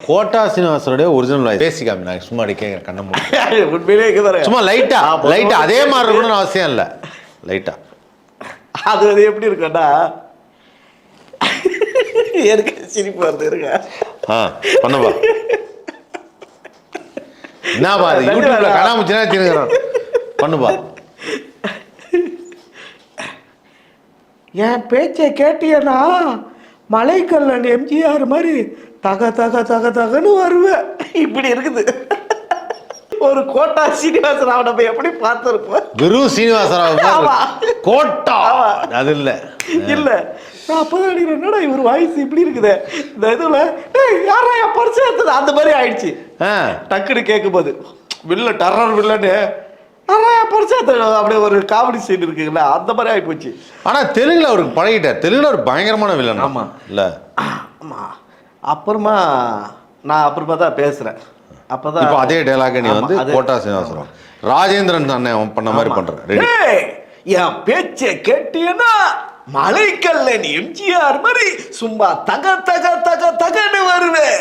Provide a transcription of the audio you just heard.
Quota சீனிவாசனுடைய original voice பேசி காமி நான் சும்மா அடி கேட்குறேன் கண்ண மூடி. உண்மையிலே இருக்கு சும்மா லைட்டா லைட்டா அதே மாதிரி இருக்கணும்னு அவசியம் இல்லை. லைட்டா அது வந்து எப்படி இருக்குன்னா எனக்கு சிரிப்பு வருது இருங்க. ஆ பண்ணப்பா என்னப்பா அது யூடியூப்ல கண்ணாமூச்சினா திருங்குறோம் பண்ணுப்பா என் பேச்சை கேட்டியனா மலைக்கல்லன் எம்ஜிஆர் மாதிரி தக தக தக தகன்னு வருவேன் இப்படி இருக்குது. ஒரு கோட்டா சீனிவாசன் அவனை போய் எப்படி பார்த்துருப்பேன் குரு சீனிவாசராவ் ஆமா. மாதிரி கோட்டா. அது இல்ல. இல்ல. நான் அப்பதான் அடிக்கிறேன் என்னடா இவர் வாய்ஸ் இப்படி இருக்குது? இந்த இதுல "ஏய், யாரா என் பரிசு அந்த மாதிரி ஆயிடுச்சு. டக்குன்னு கேட்கும்போது வில்ல டர்ரர் வில்லன்னு அப்படியே ஒரு காமெடி சீன் இருக்குங்களா? அந்த மாதிரி ஆகி போச்சு ஆனா தெலுங்குல அவருக்கு பழகிட்டார். தெலுங்குல ஒரு பயங்கரமான வில்லன் ஆமா. இல்ல. ஆமா. அப்புறமா நான் அப்புறமா தான் பேசுறேன். அப்பதான் இப்போ அதே டைலாக நீ வந்து கோட்டா சீனிவாசராவ் ராஜேந்திரன் அண்ணன் பண்ண மாதிரி ஏய், என் பேச்சை கேட்டியனா மலைக்கல்லன் எம்ஜிஆர் மாதிரி சும்மா தக தக தக தகன்னு வருவேன்